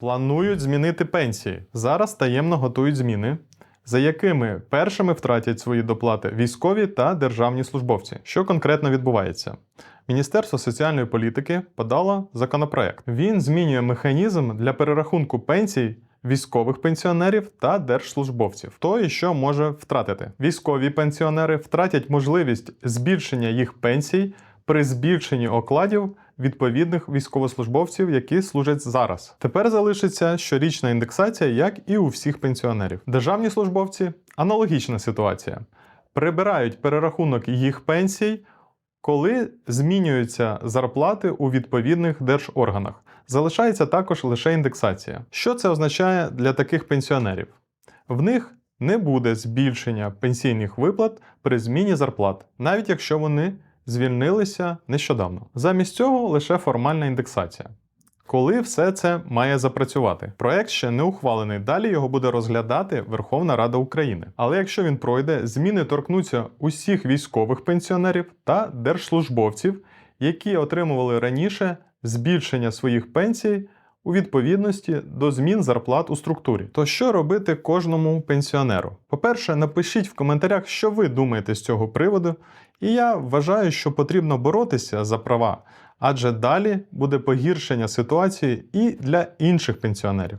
Планують змінити пенсії. Зараз таємно готують зміни, за якими першими втратять свої доплати військові та державні службовці. Що конкретно відбувається? Міністерство соціальної політики подало законопроект. Він змінює механізм для перерахунку пенсій військових пенсіонерів та держслужбовців. Хто і що може втратити? Військові пенсіонери втратять можливість збільшення їх пенсій при збільшенні окладів відповідних військовослужбовців, які служать зараз. Тепер залишиться щорічна індексація, як і у всіх пенсіонерів. Державні службовці аналогічна ситуація. Прибирають перерахунок їх пенсій, коли змінюються зарплати у відповідних держорганах. Залишається також лише індексація. Що це означає для таких пенсіонерів? В них не буде збільшення пенсійних виплат при зміні зарплат, навіть якщо вони звільнилися нещодавно. Замість цього лише формальна індексація. Коли все це має запрацювати? Проект ще не ухвалений. Далі його буде розглядати Верховна Рада України. Але якщо він пройде, зміни торкнуться усіх військових пенсіонерів та держслужбовців, які отримували раніше збільшення своїх пенсій у відповідності до змін зарплат у структурі. То що робити кожному пенсіонеру? По-перше, напишіть в коментарях, що ви думаєте з цього приводу, і я вважаю, що потрібно боротися за права, адже далі буде погіршення ситуації і для інших пенсіонерів.